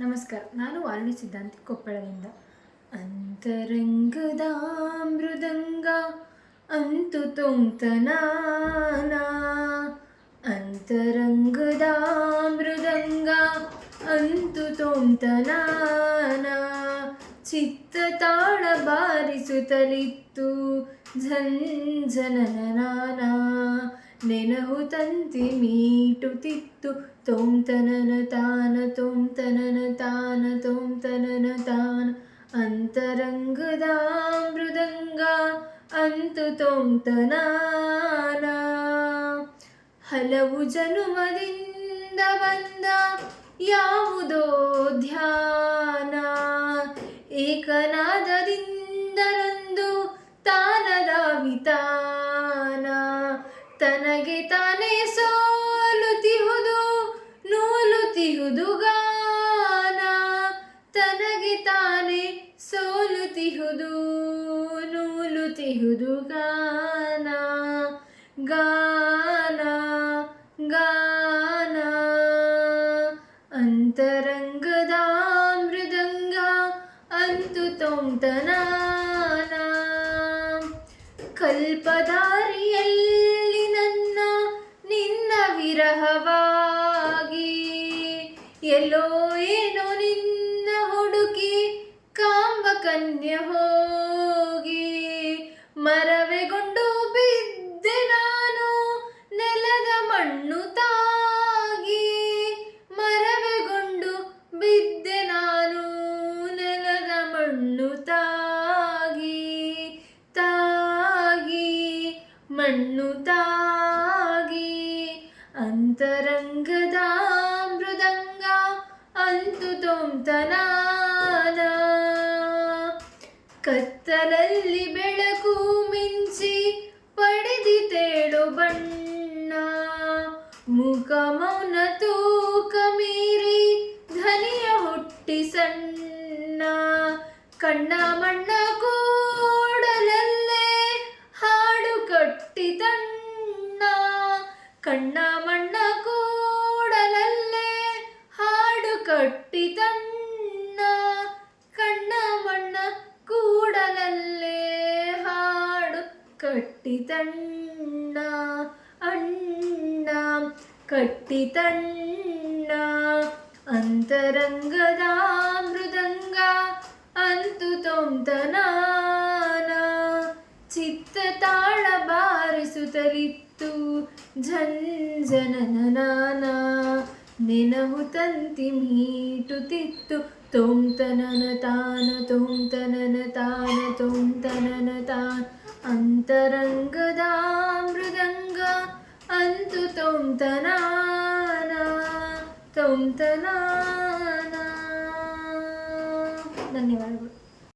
ನಮಸ್ಕಾರ ನಾನು ವಾರಣಿ ಸಿದ್ಧಾಂತಿ ಕೊಪ್ಪಳದಿಂದ ಅಂತರಂಗದ ಮೃದಂಗ ಅಂತು ತೊಂತನಾನ ಅಂತರಂಗದ ಮೃದಂಗ ಅಂತು ತೊಂತನಾನ ಚಿತ್ತ ತಾಳ ಬಾರಿಸುತ್ತಲಿತ್ತು ಝಂಝನನ ನೆನಹು ತಂತಿ ಮೀಟುತ್ತಿತ್ತು ತೋಂ ತನನ ತಾನ ತೋಂ ತನನ ತಾನ ತೋಂ ತನನ ತಾನ ಅಂತರಂಗದ ಮೃದಂಗ ಅಂತು ತೋಂ ತನಾನ ಹಲವು ಜನುಮದಿಂದ ಬಂದ ಯಾವುದೋ ಧ್ಯಾನ ಏಕನಾದದಿಂದಲೊಂದು ತಾನದ ವಿತಾನ ತನಗೆ ತಾನೇ ಸೋಲುತಿಹುದು, ನೂಲುತಿಹುದು ಗಾನ. ತನಗೆ ತಾನೇ ಸೋಲುತಿಹುದು, ನೂಲುತಿಹುದು ಗಾನ. ಗಾನ ಗಾನ. ಅಂತರಂಗದ ಮೃದಂಗ ಅಂತು ತೊಂತನಾನ ಕಲ್ಪದಾರಿಯಲ್ಲಿ ಎಲ್ಲೋ ಏನೋ ನಿನ್ನ ಹುಡುಕಿ ಕಾಂಬ ಕನ್ಯ ಹೋಗಿ ಮರವೆಗೊಂಡು ಬಿದ್ದೆ ನಾನು, ನೆಲದ ಮಣ್ಣು ತಾಗಿ ಮರವೆಗೊಂಡು ಬಿದ್ದೆ ನಾನು, ನೆಲದ ಮಣ್ಣು ತಾಗಿ ತಾಗಿ ಮಣ್ಣು ತಾಗಿ ಅಂತರಂಗದ ಮೃದಂಗ ಅಂತು ತೊಂತನಾನ ಕತ್ತಲಲ್ಲಿ ಬೆಳಕು ಮಿಂಚಿ ಪಡೆದಿತೇಳು ಬಣ್ಣ. ಮುಖ ಮೌನ ತೂಕ ಮೀರಿ ಧನಿಯ ಹುಟ್ಟಿ ಸಣ್ಣ. ಕಣ್ಣ ಮಣ್ಣ ಕೂಡಲಲ್ಲೇ ಹಾಡು ಕಟ್ಟಿ ತಣ್ಣ. ಕಣ್ಣ ಕಟ್ಟಿ ತಣ್ಣ ಕಣ್ಣ ಮಣ್ಣ ಕೂಡಲಲ್ಲೇ ಹಾಡು. ಕಟ್ಟಿ ತಣ್ಣ ಅಣ್ಣ ಕಟ್ಟಿ ತಣ್ಣ ಅಂತರಂಗದ ಮೃದಂಗ, ಅಂತು ತೊಂತನಾನ ಚಿತ್ತ ತಾಳ ಬಾರಿಸುತ್ತಲಿತ್ತು, ಝಂಝನನ ನೆನಹು ತಂತಿ ಮೀಟುತ್ತಿತ್ತು ತೋಂ ತನನ ತಾನ ತೋಂ ತನನ ತಾನ ತೋಂ ತನನ ತಾನ ಅಂತರಂಗದ ಮೃದಂಗ ಅಂತು ತೋಂ ತನಾನ ತೋಂ ತನಾನ ಧನ್ಯವಾದಗಳು